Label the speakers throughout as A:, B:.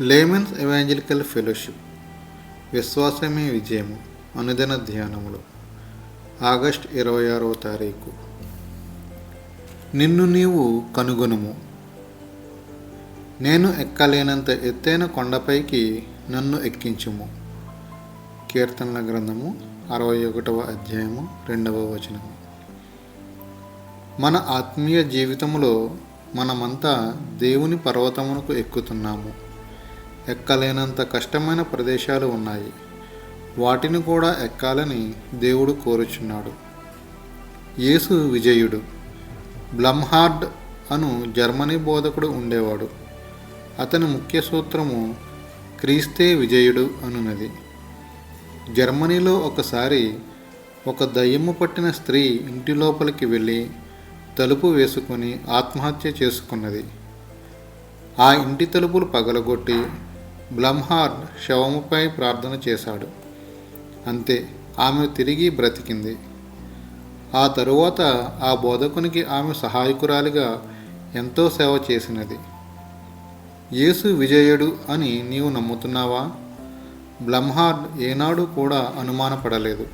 A: Layman's evangelical fellowship విశ్వాసమే విజయము అనుదిన ధ్యానములు. August ఇరవై ఆరవ తారీఖు. నిన్ను నీవు కనుగొనుము. నేను ఎక్కలేనంత ఎత్తైన కొండపైకి నన్ను ఎక్కించుము. కీర్తనల గ్రంథము అరవై ఒకటవ అధ్యాయము రెండవ వచనము. మన ఆత్మీయ జీవితంలో మనమంతా దేవుని పర్వతమునకు ఎక్కుతున్నాము. ఎక్కలేనంత కష్టమైన ప్రదేశాలు ఉన్నాయి. వాటిని కూడా ఎక్కాలని దేవుడు కోరుచున్నాడు. యేసు విజయుడు బ్లమ్హార్డ్ అను జర్మనీ బోధకుడు ఉండేవాడు. అతని ముఖ్య సూత్రము క్రీస్తే విజయుడు అనున్నది. జర్మనీలో ఒకసారి ఒక దయ్యము పట్టిన స్త్రీ ఇంటి లోపలికి వెళ్ళి తలుపు వేసుకొని ఆత్మహత్య చేసుకున్నది. ఆ ఇంటి తలుపులు పగలగొట్టి బ్లమ్హార్డ్ శవముపై ప్రార్థన చేశాడు. అంతే ఆమె తిరిగి బ్రతికింది. ఆ తరువాత ఆ బోధకునికి ఆమె సహాయకురాలిగా ఎంతో సేవ చేసినది. యేసు విజయుడు అని నీవు నమ్ముతున్నావా? బ్లమ్హార్డ్ ఏనాడు కూడా అనుమానపడలేదు.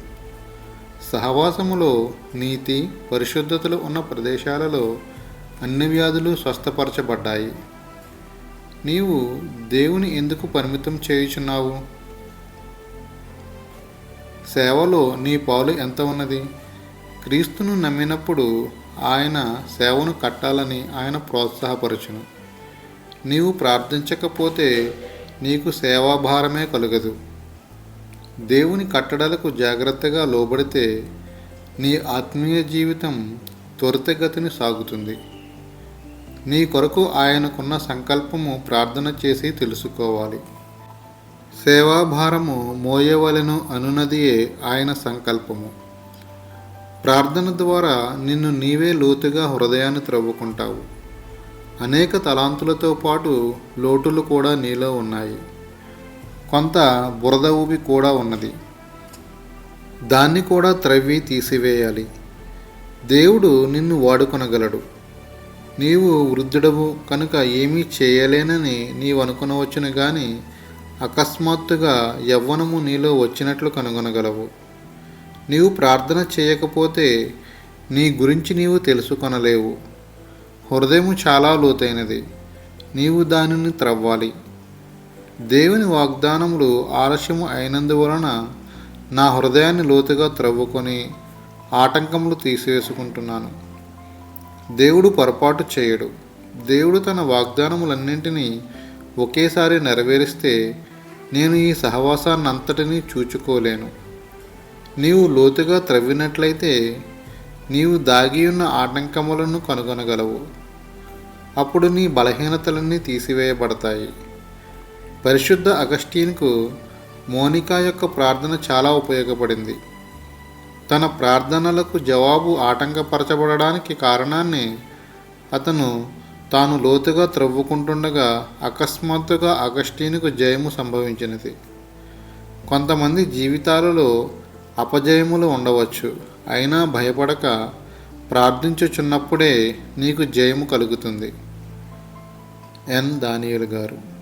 A: సహవాసములో నీతి పరిశుద్ధతలు ఉన్న ప్రదేశాలలో అన్ని వ్యాధులు స్వస్థపరచబడ్డాయి. నీవు దేవుని ఎందుకు పరిమితం చేయుచున్నావు? సేవలో నీ పాలు ఎంత ఉన్నది? క్రీస్తును నమ్మినప్పుడు ఆయన సేవను కట్టాలని ఆయన ప్రోత్సాహపరచును. నీవు ప్రార్థించకపోతే నీకు సేవాభారమే కలుగదు. దేవుని కట్టడలకు జాగ్రత్తగా లోబడితే నీ ఆత్మీయ జీవితం త్వరితగతిని సాగుతుంది. నీ కొరకు ఆయనకున్న సంకల్పము ప్రార్థన చేసి తెలుసుకోవాలి. సేవాభారము మోయవలెను అనునదియే ఆయన సంకల్పము. ప్రార్థన ద్వారా నిన్ను నీవే లోతుగా హృదయాన్ని త్రవ్వుకుంటావు. అనేక తలాంతులతో పాటు లోటులు కూడా నీలో ఉన్నాయి. కొంత బురద ఊబి కూడా ఉన్నది. దాన్ని కూడా త్రవ్వి తీసివేయాలి. దేవుడు నిన్ను వాడుకొనగలడు. నీవు వృద్ధుడవు కనుక ఏమీ చేయలేనని నీవు అనుకునవచ్చును కానీ అకస్మాత్తుగా యవ్వనము నీలో వచ్చినట్లు కనుగొనగలవు. నీవు ప్రార్థన చేయకపోతే నీ గురించి నీవు తెలుసుకొనలేవు. హృదయము చాలా లోతైనది. నీవు దానిని త్రవ్వాలి. దేవుని వాగ్దానములు ఆలస్యము అయినందువలన నా హృదయాన్ని లోతుగా త్రవ్వుకొని ఆటంకములు తీసివేసుకుంటున్నాను. దేవుడు పొరపాటు చేయడు. దేవుడు తన వాగ్దానములన్నింటినీ ఒకేసారి నెరవేరిస్తే నేను ఈ సహవాసాన్నంతటినీ చూచుకోలేను. నీవు లోతుగా త్రవ్వినట్లయితే నీవు దాగి ఉన్న ఆటంకములను కనుగొనగలవు. అప్పుడు నీ బలహీనతలన్నీ తీసివేయబడతాయి. పరిశుద్ధ అగస్టీన్కు మోనికా యొక్క ప్రార్థన చాలా ఉపయోగపడింది. తన ప్రార్థనలకు జవాబు ఆటంకపరచబడడానికి కారణాన్ని అతను తాను లోతుగా త్రవ్వుకుంటుండగా అకస్మాత్తుగా అగస్టీనుకు జయము సంభవించినది. కొంతమంది జీవితాలలో అపజయములు ఉండవచ్చు. అయినా భయపడక ప్రార్థించుచున్నప్పుడే నీకు జయము కలుగుతుంది. ఎన్. దానియులు గారు.